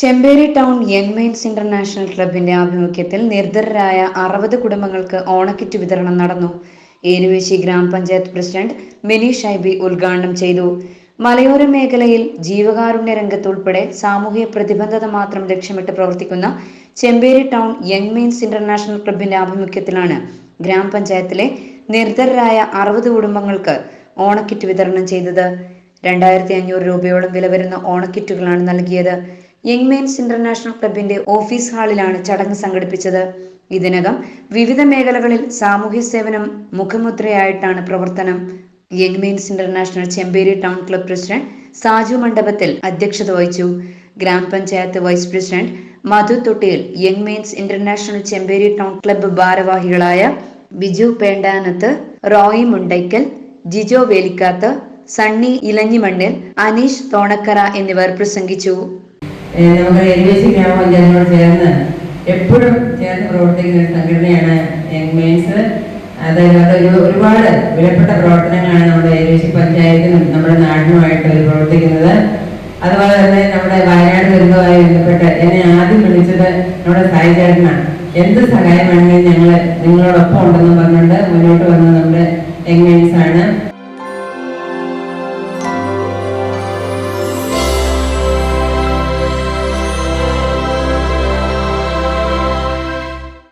Chemperi town young men's international ക്ലബിന്റെ ആഭിമുഖ്യത്തിൽ നിർധരരായ അറുപത് കുടുംബങ്ങൾക്ക് ഓണക്കിറ്റ് വിതരണം നടന്നു. ഏരുവേശി ഗ്രാമപഞ്ചായത്ത് പ്രസിഡന്റ് മിനി ഷൈബി ഉദ്ഘാടനം ചെയ്തു. മലയോര മേഖലയിൽ ജീവകാരുണ്യ രംഗത്ത് ഉൾപ്പെടെ സാമൂഹിക പ്രതിബദ്ധത മാത്രം ലക്ഷ്യമിട്ട് പ്രവർത്തിക്കുന്ന Chemperi town young men's international ക്ലബിന്റെ ആഭിമുഖ്യത്തിലാണ് ഗ്രാമപഞ്ചായത്തിലെ നിർധരരായ അറുപത് കുടുംബങ്ങൾക്ക് ഓണക്കിറ്റ് വിതരണം ചെയ്തത്. രണ്ടായിരത്തി അഞ്ഞൂറ് രൂപയോളം വില വരുന്ന ഓണക്കിറ്റുകളാണ് നൽകിയത്. യങ് മെൻസ് ഇന്റർനാഷണൽ ക്ലബിന്റെ ഓഫീസ് ഹാളിലാണ് ചടങ്ങ് സംഘടിപ്പിച്ചത്. ഇതിനകം വിവിധ മേഖലകളിൽ സാമൂഹ്യ സേവനം മുഖമുദ്രയായിട്ടാണ് പ്രവർത്തനം. Young men's international Chemperi town club president Saju Mandapathil അധ്യക്ഷത വഹിച്ചു. ഗ്രാമപഞ്ചായത്ത് vice president Madhu Thottiyil young men's international Chemperi town club ഭാരവാഹികളായ ബിജു പേണ്ടാനത്ത് റോയി മുണ്ടയ്ക്കൽ ജിജോ വേലിക്കാത്ത് സണ്ണി ഇലഞ്ഞിമണ്ണിൽ അനീഷ് തോണക്കര എന്നിവർ പ്രസംഗിച്ചു. നമ്മുടെ എരുവേശി ഗ്രാമപഞ്ചായത്തിനോട് ചേർന്ന് എപ്പോഴും ചേർന്ന് പ്രവർത്തിക്കുന്ന ഒരു സംഘടനയാണ് മെയിൻസ്. അതായത് ഒരു ഒരുപാട് വിലപ്പെട്ട പ്രവർത്തനങ്ങളാണ് നമ്മുടെ എരുവേശി പഞ്ചായത്തിനും നമ്മുടെ നാടിനുമായിട്ട് പ്രവർത്തിക്കുന്നത്. അതുപോലെ തന്നെ നമ്മുടെ വയനാട് ദുരന്തവുമായി ബന്ധപ്പെട്ട് എന്നെ ആദ്യം വിളിച്ചത് നമ്മുടെ സായി ചേട്ടനാണ്. എന്ത് സഹായം വേണമെങ്കിലും ഞങ്ങൾ നിങ്ങളോടൊപ്പം ഉണ്ടെന്ന് പറഞ്ഞുകൊണ്ട് മുന്നോട്ട് വന്നത് നമ്മുടെ യങ് മെയിൻസ് ആണ്.